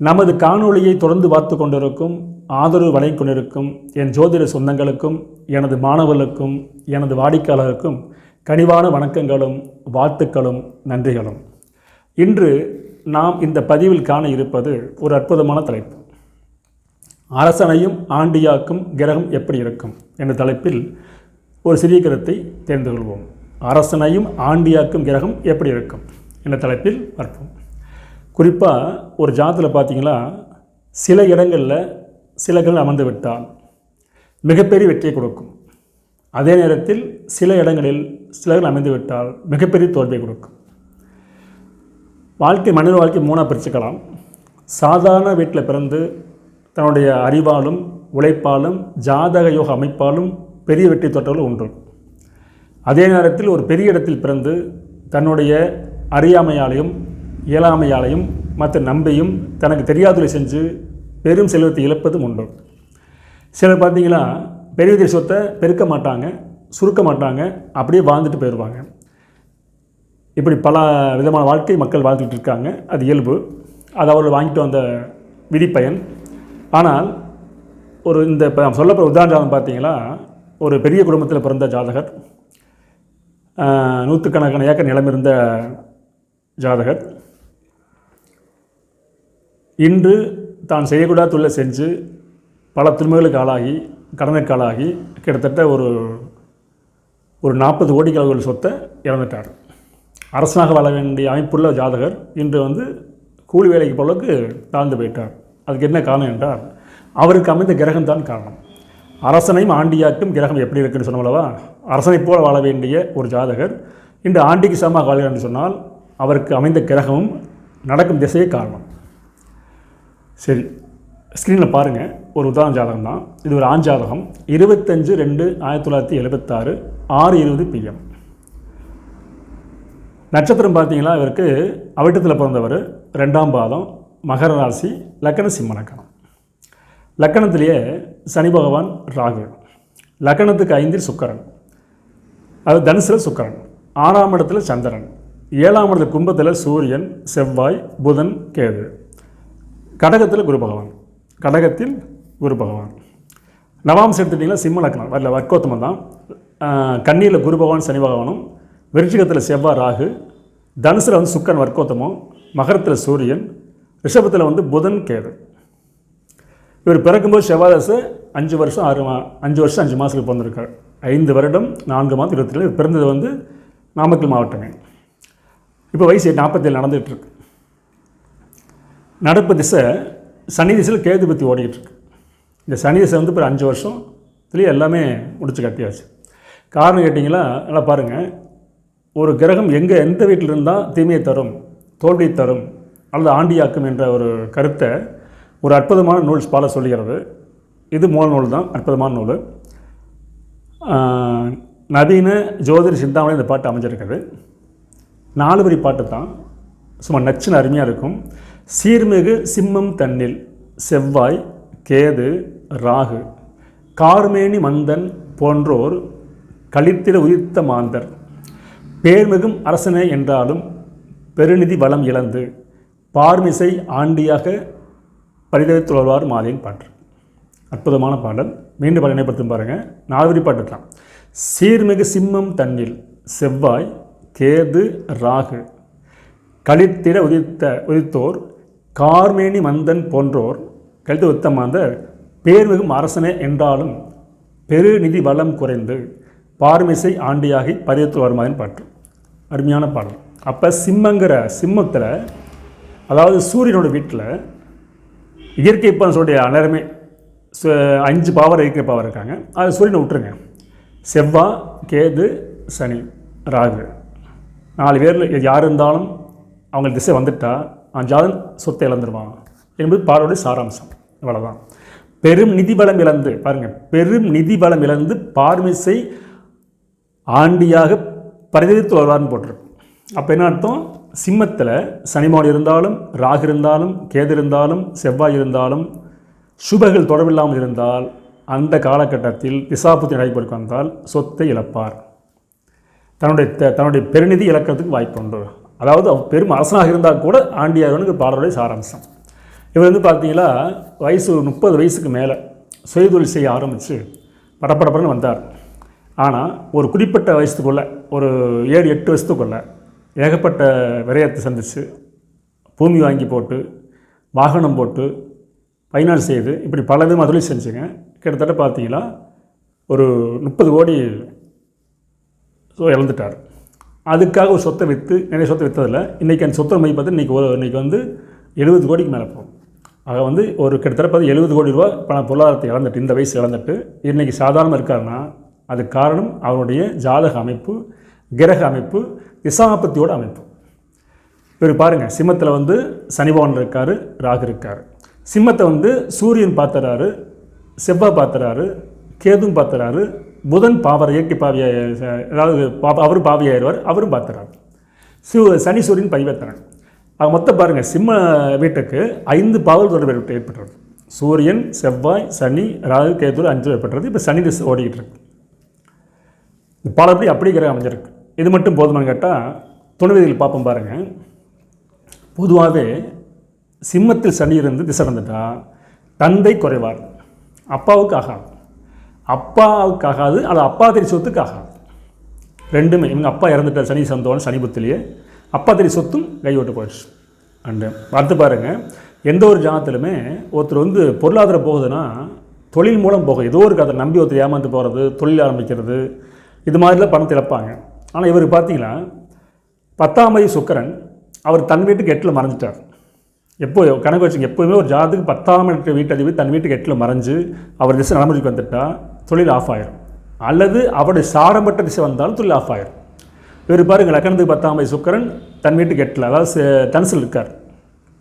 நமது காணொளியை தொடர்ந்து பார்த்து கொண்டிருக்கும் ஆதரவு வழங்கிக் கொண்டிருக்கும் என் ஜோதிட சொந்தங்களுக்கும் எனது மாணவர்களுக்கும் எனது வாடிக்கையாளருக்கும் கனிவான வணக்கங்களும் வாழ்த்துக்களும் நன்றிகளும். இன்று நாம் இந்த பதிவில் காண இருப்பது ஒரு அற்புதமான தலைப்பு. அரசனையும் ஆண்டியாக்கும் கிரகம் எப்படி இருக்கும் என்ற தலைப்பில் ஒரு சிறிய கருத்தை தெரிந்து கொள்வோம். அரசனையும் ஆண்டியாக்கும் கிரகம் எப்படி இருக்கும் என்ற தலைப்பில் பார்ப்போம். குறிப்பாக ஒரு ஜாதத்தில் பார்த்தீங்களா சில இடங்களில் சில அமர்ந்து விட்டால் மிகப்பெரிய வெற்றியை கொடுக்கும். அதே நேரத்தில் சில இடங்களில் சிலர்கள் அமைந்து விட்டால் மிகப்பெரிய தோல்வியை கொடுக்கும். வாழ்க்கை மனித வாழ்க்கை மூணாக பிரிச்சுக்கலாம். சாதாரண வீட்டில் பிறந்து தன்னுடைய அறிவாலும் உழைப்பாலும் ஜாதக யோக அமைப்பாலும் பெரிய வெற்றி தொட்டவர்கள் உண்டு. அதே நேரத்தில் ஒரு பெரிய இடத்தில் பிறந்து தன்னுடைய அறியாமையாலையும் இயலாமையாலையும் மற்ற நம்பியும் தனக்கு தெரியாததை செஞ்சு பெரும் செல்வத்தை இழப்பதும் உண்டு. சிலர் பார்த்தீங்கன்னா பெரிய சொத்தை பெருக்க மாட்டாங்க சுருக்க மாட்டாங்க அப்படியே வாழ்ந்துட்டு போயிடுவாங்க. இப்படி பல விதமான வாழ்க்கை மக்கள் வாழ்ந்துட்டு இருக்காங்க. அது இயல்பு. அது அவர்கள் வாங்கிட்டு வந்த விதிப்பயன். ஆனால் ஒரு இந்த இப்போ சொல்லப்படுற உதாரணம் பார்த்தீங்களா ஒரு பெரிய குடும்பத்தில் பிறந்த ஜாதகர் நூற்றுக்கணக்கான ஏக்கர் நிலம் இருந்த ஜாதகர். இன்று தான் செய்யக்கூடாத தொழிலை செஞ்சு பல துன்பங்களுக்கு ஆளாகி கடனுக்கு ஆளாகி கிட்டத்தட்ட ஒரு ஒரு நாற்பது கோடி அளவுகள் சொத்தை இழந்துட்டார். அரசனாக வாழ வேண்டிய அமைப்புள்ள ஜாதகர் இன்று வந்து கூலி வேலைக்கு போலவுக்கு தாழ்ந்து போயிட்டார். அதுக்கு என்ன காரணம் என்றால் அவருக்கு அமைந்த கிரகம் தான் காரணம். அரசனையும் ஆண்டியாக்கும் கிரகம் எப்படி இருக்குன்னு சொன்னவளவா அரசனைப் போல வாழ வேண்டிய ஒரு ஜாதகர் இன்று ஆண்டிக்கு சமமாக வாழ்கிறார் என்று சொன்னால் அவருக்கு அமைந்த கிரகமும் நடக்கும் திசையே காரணம். சரி ஸ்க்ரீனில் பாருங்கள் ஒரு உதாரண ஜாதகம் தான் இது ஒரு ஆண் ஜாதகம். இருபத்தஞ்சு ரெண்டு ஆயிரத்தி தொள்ளாயிரத்தி எழுபத்தாறு ஆறு இருபது பிஎம் நட்சத்திரம் பார்த்தீங்களா? இவருக்கு அவிட்டத்தில் பிறந்தவர் ரெண்டாம் பாதம் மகர ராசி லக்கண சிம்மலக்கணம் லக்கணத்திலேயே சனி பகவான் ராகு. லக்கணத்துக்கு ஐந்தில் சுக்கரன். அது தனுசில் சுக்கரன். ஆறாம் இடத்துல சந்திரன். ஏழாம் இடத்துல கும்பத்தில் சூரியன் செவ்வாய் புதன் கேது. கடகத்தில் குரு பகவான். கடகத்தில் குரு பகவான். நவாம்சம் எடுத்துட்டிங்கன்னா சிம்ம லக்னம் வரல வர்க்கோத்தமம் தான். கண்ணியில் குரு பகவான் சனி பகவானும் விருச்சிகத்தில் செவ்வாய் ராகு தனுசில் வந்து சுக்கன் வர்க்கோத்தமம் மகரத்தில் சூரியன் ரிஷபத்தில் வந்து புதன் கேது. இவர் பிறக்கும்போது செவ்வாதசை அஞ்சு வருஷம் ஆறு மா அஞ்சு வருஷம் அஞ்சு மாதத்துக்கு பிறந்திருக்கார். ஐந்து வருடம் நான்கு மாதம் இருபத்தி ஏழு பிறந்தது வந்து நாமக்கல் மாவட்டமே. இப்போ வயசு நாற்பத்தேழு நடந்துகிட்ருக்கு நடப்பு திசை சனி திசையில் கேது பற்றி ஓடிக்கிட்டு இருக்கு. இந்த சனி திசை வந்து இப்போ அஞ்சு வருஷம் இதுலேயே எல்லாமே முடிச்சு கட்டியாச்சு. காரணம் கேட்டிங்களா? நல்லா பாருங்கள் ஒரு கிரகம் எங்கே எந்த வீட்டில் இருந்தால் தீமையை தரும் தோல்வியை தரும் அல்லது ஆண்டியாக்கும் என்ற ஒரு கருத்தை ஒரு அற்புதமான நூல் பால சொல்லுகிறது. இது மூல நூல் தான் அற்புதமான நூல். நவீன ஜோதிட சிந்தாமணி இந்த பாட்டு அமைஞ்சிருக்குது. நாலு வரி பாட்டு தான். சும்மா நச்சுன்னு அருமையாக இருக்கும். சீர்மிகு சிம்மம் தன்னில் செவ்வாய் கேது ராகு கார்மேனி மந்தன் போன்றோர் களித்திட உதித்த மாந்தர். பேர்மிகும் அரசனே என்றாலும் பெருநிதி வளம் இழந்து பார்மிசை ஆண்டியாக பரிதவித்துள்ளார் மாதேன் பாட்டு. அற்புதமான பாடல். மீண்டும் பாடல் நினைப்படுத்தும் பாருங்கள் நால்வரி பாட்டு தான். சீர்மிகு சிம்மம் தன்னில் செவ்வாய் கேது ராகு களித்திட உதித்த உதித்தோர் கார்மேனி மந்தன் போன்றோர் கழித்து உத்தமாந்தர் பேர்மிகும் அரசனே என்றாலும் பெருநிதி வளம் குறைந்து பார்மிசை ஆண்டியாகி பரியத்தில் வருமாதின் பாட்டு. அருமையான பாடல். அப்போ சிம்மங்கிற சிம்மத்தில் அதாவது சூரியனோட வீட்டில் இயற்கை இப்போ அலருமே சு- அஞ்சு பவர் இயற்கை பவர் இருக்காங்க. அது சூரியனை விட்டுருங்க. செவ்வாய் கேது சனி ராகு. நாலு பேரில் யார் இருந்தாலும் அவங்க திசை வந்துட்டா அஞ்சாவது சொத்தை இழந்துருவான் என்பது பாடலுடைய சாராம்சம். இவ்வளோதான் பெரும் நிதி பலம் இழந்து பாருங்கள் பெரும் நிதி பலம் இழந்து பார்மிசை ஆண்டியாக பரிதவித்து வருவார்னு போட்டிருக்கும் அப்போ என்ன அர்த்தம்? சிம்மத்தில் சனிமான் இருந்தாலும் ராகு இருந்தாலும் கேது இருந்தாலும் செவ்வாய் இருந்தாலும் சுபகள் தொடர்பில்லாமல் இருந்தால் அந்த காலகட்டத்தில் திசாபுத்தி நடைபெற்று வந்தால் சொத்தை இழப்பார். தன்னுடைய த- தன்னுடைய பெருநிதி இழக்கிறதுக்கு வாய்ப்பு உண்டு அதாவது பெரும் அரசனாக இருந்தால் கூட ஆண்டியார்வனுக்கு பாடலுடைய சாராம்சம். இவர் வந்து பார்த்தீங்கன்னா வயசு முப்பது வயசுக்கு மேலே சுயதொழில் செய்ய ஆரம்பித்து படப்படப்படன்னு வந்தார். ஆனால் ஒரு குறிப்பிட்ட வயசுக்குள்ளே ஒரு ஏழு எட்டு வயசுக்குள்ளே ஏகப்பட்ட விரயத்தை சந்திச்சு பூமி வாங்கி போட்டு வாகனம் போட்டு பயனாடு செய்து இப்படி பல விதமாக தொழில் செஞ்சுங்க. கிட்டத்தட்ட பார்த்தீங்கன்னா ஒரு முப்பது கோடி ஸோ இழந்துட்டார். அதுக்காக ஒரு சொத்தை விற்று நிறைய சொத்தை விற்றதில்ல இன்றைக்கி அந்த சொத்தை மதிப்பு பார்த்து இன்றைக்கி இன்றைக்கி வந்து எழுபது கோடிக்கு மேலே போகும். ஆக வந்து ஒரு கிட்டத்தட்ட பார்த்து எழுபது கோடி ரூபா பண பொருளாதாரத்தை இழந்துட்டு இந்த வயசு இழந்துட்டு இன்றைக்கி சாதாரணமாக இருக்காருன்னா அது காரணம் அவருடைய ஜாதக அமைப்பு கிரக அமைப்பு திசாபத்தியோட அமைப்பு. இவர் பாருங்கள் சிம்மத்தில் வந்து சனிபவன் இருக்கார் ராகு இருக்கார். சிம்மத்தை வந்து சூரியன் பார்த்துறாரு செவ்வாய் பார்த்துறாரு கேதும் பார்த்துறாரு புதன் பாவர் இயற்கை பாவியாக அதாவது பா- அவரும் பாவியாயிருவார் அவரும் பார்த்துறாரு. சிவ சனி சூரியன் பரிவர்த்தனை ஆக மொத்தம் பாருங்கள் சிம்ம வீட்டுக்கு ஐந்து பாவல் தொடர்பு ஏற்பட்டுறது. சூரியன் செவ்வாய் சனி ராகு கேது அஞ்சு ஏற்பட்டுறது. இப்போ சனி திசை ஓடிக்கிட்டு இருக்கு. பலபடி அப்படி கிரகம் அமைஞ்சிருக்கு. இது மட்டும் போதுமான்னு கேட்டால் துணைவிதிகள் பார்ப்போம் பாருங்கள் பொதுவாகவே சிம்மத்தில் சனி இருந்து திசை இருந்துட்டா தந்தை குறைவார். அப்பாவுக்கு ஆகாது. அப்பாவுக்கு ஆகாது அது அப்பா தெரி சொத்துக்கு ஆகாது ரெண்டுமே. இவங்க அப்பா இறந்துட்டார் சனி சந்தோன் சனி புத்திலேயே. அப்பா தெரி சொத்தும் கைவிட்டு போயிடுச்சு. அண்டு பார்த்து பாருங்கள் எந்த ஒரு ஜாதத்திலுமே ஒருத்தர் வந்து பொருளாதாரம் போகுதுன்னா தொழில் மூலம் போகும். ஏதோ ஒரு கதை நம்பி ஒருத்தர் ஏமாந்து போகிறது தொழில் ஆரம்பிக்கிறது இது மாதிரிலாம் பணத்தை இழப்பாங்க ஆனால் இவருக்கு பார்த்தீங்கன்னா பத்தாம் வயது சுக்கரன் அவர் தன் வீட்டுக்கு எட்டில் மறைஞ்சிட்டார். எப்போ கணக்கு வச்சுங்க எப்போவுமே ஒரு ஜாதத்துக்கு பத்தாம் இருக்கிற வீட்டு அதிபதி தன் வீட்டுக்கு எட்டில் மறைஞ்சு அவர் திசை நடைமுறைக்கு வந்துட்டா தொழில் ஆஃப் ஆயிரும் அல்லது அவருடைய சாரம்பட்ட திசை வந்தாலும் தொழில் ஆஃப் ஆயிரும் இவர் பாருங்க லக்கணத்துக்கு பத்தாம் சுக்கரன் தன் வீட்டுக்கு எட்டில் அதாவது செ- தனுசில் இருக்கார்.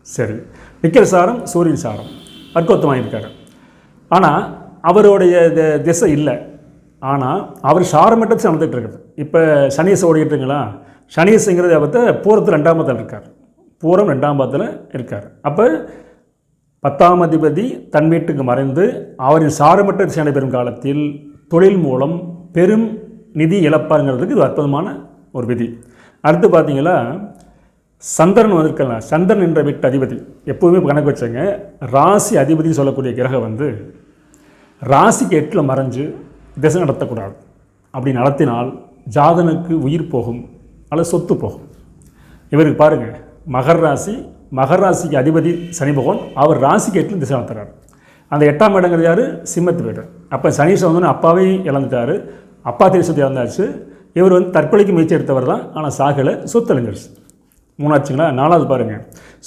சரி. நிக்கிற சாரம் சூரியன் சாரம். அர்க்கோத்தமாக இருக்கார் ஆனால் அவருடைய திசை இல்லை. ஆனால் அவர் சாரமட்டத்தை நடந்துகிட்டு இருக்குது. இப்போ சனீசை ஓடிக்கிட்டுங்களா சனீசுங்கிறது பார்த்து பூரத்தில் ரெண்டாம் பாதத்தில் இருக்கார். பூரம் ரெண்டாம் பாதத்தில் இருக்கார். அப்போ பத்தாம் அதிபதி தன் வீட்டுக்கு மறைந்து அவரின் சாரமற்ற திசை நடைபெறும் காலத்தில் தொழில் மூலம் பெரும் நிதி இழப்பாருங்கிறதுக்கு இது அற்புதமான ஒரு விதி. அடுத்து பார்த்தீங்கன்னா சந்திரன் வந்திருக்கலாம். சந்திரன் என்ற வீட்டு அதிபதி. எப்போதுமே கணக்கு வச்சங்க ராசி அதிபதின்னு சொல்லக்கூடிய கிரகம் வந்து ராசிக்கு எட்டில் மறைஞ்சு திசை நடத்தக்கூடாது. அப்படி நடத்தினால் ஜாதனுக்கு உயிர் போகும் அல்லது சொத்து போகும். இவருக்கு பாருங்கள் மகர் ராசி மகர் ராசிக்கு அதிபதி சனி பகவான் அவர் ராசிக்கு எட்டில் திசை நடத்துறாரு அந்த எட்டாம் இடங்கிறது யார்? சிம்மத்து வீடு. அப்போ சனீஸ்வரன் வந்து அப்பாவையும் இழந்துட்டாரு. அப்பா தேசத்தை இழந்தாச்சு. இவர் வந்து தற்கொலைக்கு முயற்சி எடுத்தவர் தான். ஆனால் சாகலை சொத்து மூணாச்சுங்களா? நாலாவது பாருங்கள்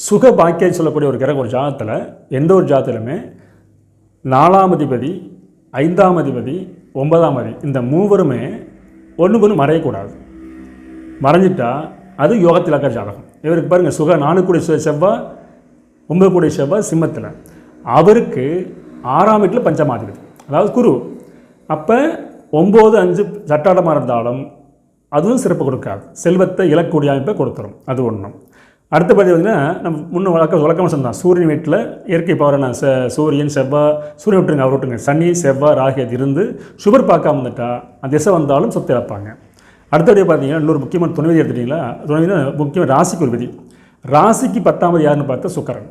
சுக பாக்கியம் சொல்லக்கூடிய ஒரு கிரகம் ஒரு ஜாதத்தில் எந்த ஒரு ஜாதத்திலுமே நாலாம் அதிபதி ஐந்தாம் அதிபதி ஒன்பதாம் அதிபதி இந்த மூவருமே ஒன்று ஒன்று மறையக்கூடாது. மறைஞ்சிட்டா அது யோகத்தில் இருக்கிற ஜாதகம். இவருக்கு பாருங்கள் சுக நாலு கூடிய செவ்வாய் ஒன்பது கூடிய செவ்வாய் சிம்மத்தில். அவருக்கு ஆறாம் வீட்டில் பஞ்சமாதிபதி. அதாவது குரு. அப்போ ஒம்பது அஞ்சு சட்டாடமாக இருந்தாலும் அதுவும் சிறப்பு கொடுக்காது. செல்வத்தை இழக்கக்கூடிய அமைப்பை கொடுத்துரும். அது ஒன்றும் அடுத்தபடி பார்த்தீங்கன்னா நம்ம முன்ன வழக்க வழக்கமாக சொன்னோம் சூரியன் வீட்டில் இயற்கை பவரான ச சூரியன் செவ்வாய் சூரியன் விட்டுருங்க அவர் விட்டுருங்க. சனி செவ்வாய் ராகி அது இருந்து சுகர் பார்க்காம வந்துட்டால் அந்த திசை வந்தாலும் சொத்து இழப்பாங்க. அடுத்தபடியாக பார்த்தீங்கன்னா இன்னொரு முக்கியமான துணைவதி எடுத்துட்டிங்களா? துணைவிதி முக்கியமாக ராசிக்கு ஒரு விதி ராசிக்கு பத்தாம் யாருன்னு பார்த்தா சுக்கரன்.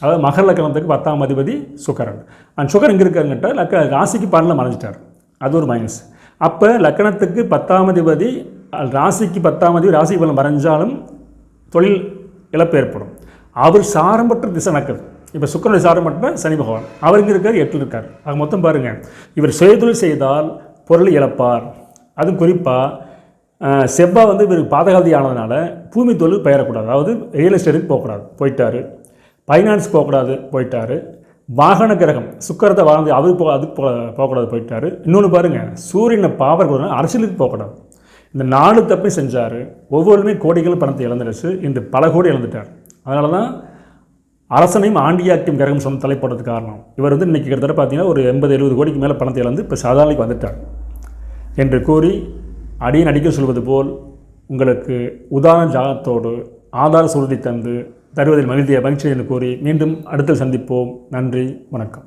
அதாவது மகர லக்கணத்துக்கு பத்தாம் அதிபதி சுக்கரன். அண்ட் சுக்கரன் எங்கே இருக்காருங்கிட்ட லக்க ராசிக்கு பன்னெண்டில் மறைஞ்சிட்டார். அது ஒரு மைனஸ் அப்போ லக்கணத்துக்கு பத்தாம் அதிபதி ராசிக்கு பத்தாம் அதிபதி ராசிக்கு பலன் மறைஞ்சாலும் தொழில் இழப்பு ஏற்படும். அவர் சாரம்பற்ற திசை நடக்குது. இப்போ சுக்கரனுடைய சாரம்பற்ற சனி பகவான். அவர் இங்கே இருக்கார்? எட்டில் இருக்கார். ஆக மொத்தம் பாருங்கள் இவர் சுயதொழில் செய்தால் பொருள் இழப்பார். அதுவும் குறிப்பாக செவ்வாய் வந்து இவருக்கு பாதகாதி ஆனதுனால பூமி தொழில் பெயரக்கூடாது. அதாவது ரியல் எஸ்டேட்டுக்கு போகக்கூடாது. போயிட்டார். ஃபைனான்ஸ் போகக்கூடாது. போயிட்டார். வாகன கிரகம் சுக்கரத்தை வாழ்ந்து அது போ அதுக்கு போக போகக்கூடாது போயிட்டார். இன்னொன்று பாருங்கள் சூரியனை பாவர் கூட அரசியலுக்கு போகக்கூடாது. இந்த நாலு தப்பையும் செஞ்சார். ஒவ்வொருமே கோடிகள் பணத்தை இழந்துடுச்சு இன்று பல கோடி இழந்துட்டார். அதனால தான் அரசனையும் ஆண்டியாக்கும் கிரகம் சொன்ன தலைப்படுறதுக்கு காரணம். இவர் வந்து இன்றைக்கி கிட்டத்தட்ட பார்த்தீங்கன்னா ஒரு எண்பது எழுபது கோடிக்கு மேலே பணத்தை இழந்து இப்போ சாதாரணைக்கு வந்துட்டார். என்று கூறி அடியன் நடிக்க சொல்வது போல் உங்களுக்கு உதாரண ஜாகத்தோடு ஆதார சுருதி தந்து தருவதில் மகிழ்ச்சியை மகிழ்ச்சி என்று கூறி மீண்டும் அடுத்த சந்திப்போம். நன்றி வணக்கம்.